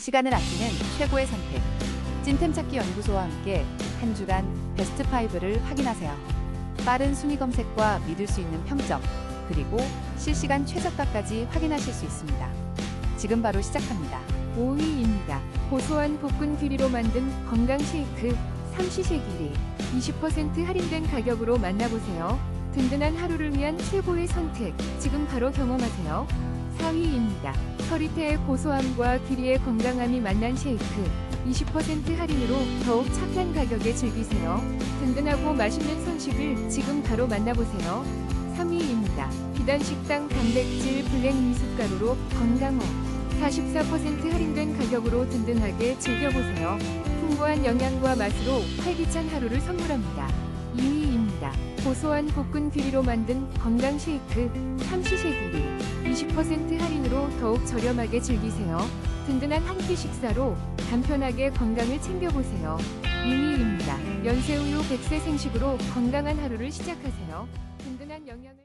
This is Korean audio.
시간을 아끼는 최고의 선택. 찐템 찾기 연구소와 함께 한 주간 베스트 5를 확인하세요. 빠른 순위 검색과 믿을 수 있는 평점, 그리고 실시간 최저가까지 확인하실 수 있습니다. 지금 바로 시작합니다. 5위입니다. 고소한 볶은 귀리로 만든 건강 쉐이크 삼시세끼리 20% 할인된 가격으로 만나보세요. 든든한 하루를 위한 최고의 선택 지금 바로 경험하세요. 4위입니다. 서리태의 고소함과 귀리의 건강함이 만난 쉐이크 20% 할인으로 더욱 착한 가격에 즐기세요. 든든하고 맛있는 선식을 지금 바로 만나보세요. 3위입니다. 비단식당 단백질 블랙 미숫가루로 건강호 44% 할인된 가격으로 든든하게 즐겨보세요. 풍부한 영양과 맛으로 활기찬 하루를 선물합니다. 2위입니다. 고소한 볶은 귀리로 만든 건강 쉐이크 삼시세끼리 20% 할인으로 더욱 저렴하게 즐기세요. 든든한 한 끼 식사로 간편하게 건강을 챙겨보세요. 2위입니다. 연세우유 100세 생식으로 건강한 하루를 시작하세요. 든든한 영양을